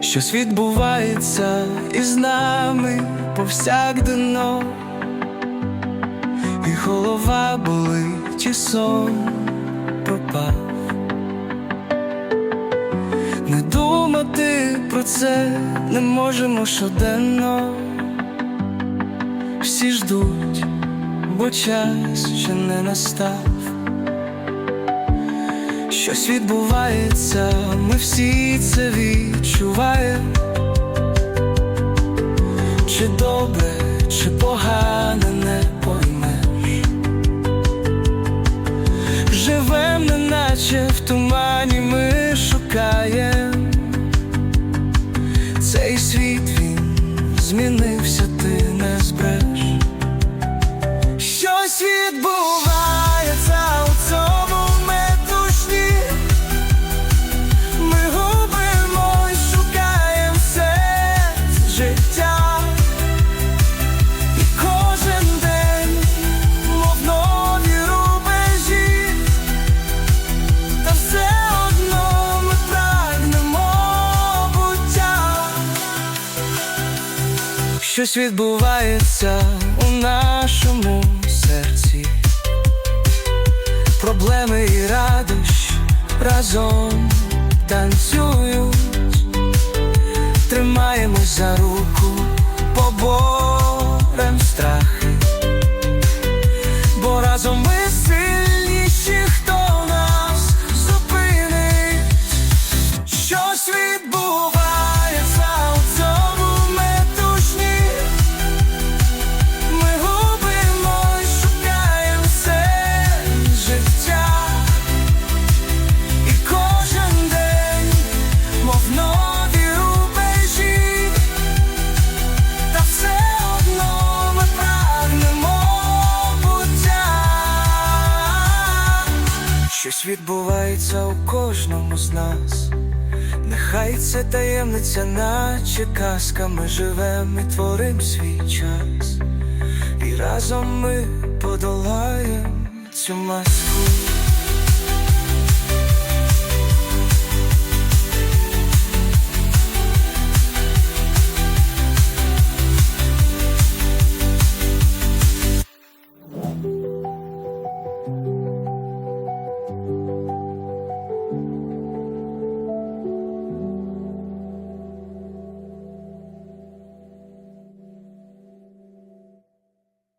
Щось відбувається із нами повсякденно, і голова болить, і сон пропав. Не думати про це не можемо щоденно. Всі ждуть, бо час ще не настав. Щось відбувається, ми всі це відчуваємо. Чи добре, чи погане не поймеш. Живем, неначе в тумані ми шукаємо. Цей світ він змінився, ти не Щось відбувається у нашому серці, проблеми і радощ разом танцюють, тримаємось за руку, Відбувається у кожному з нас. Нехай це таємниця, наче казка, ми живем і творим свій час, і разом ми подолаємо цю маску.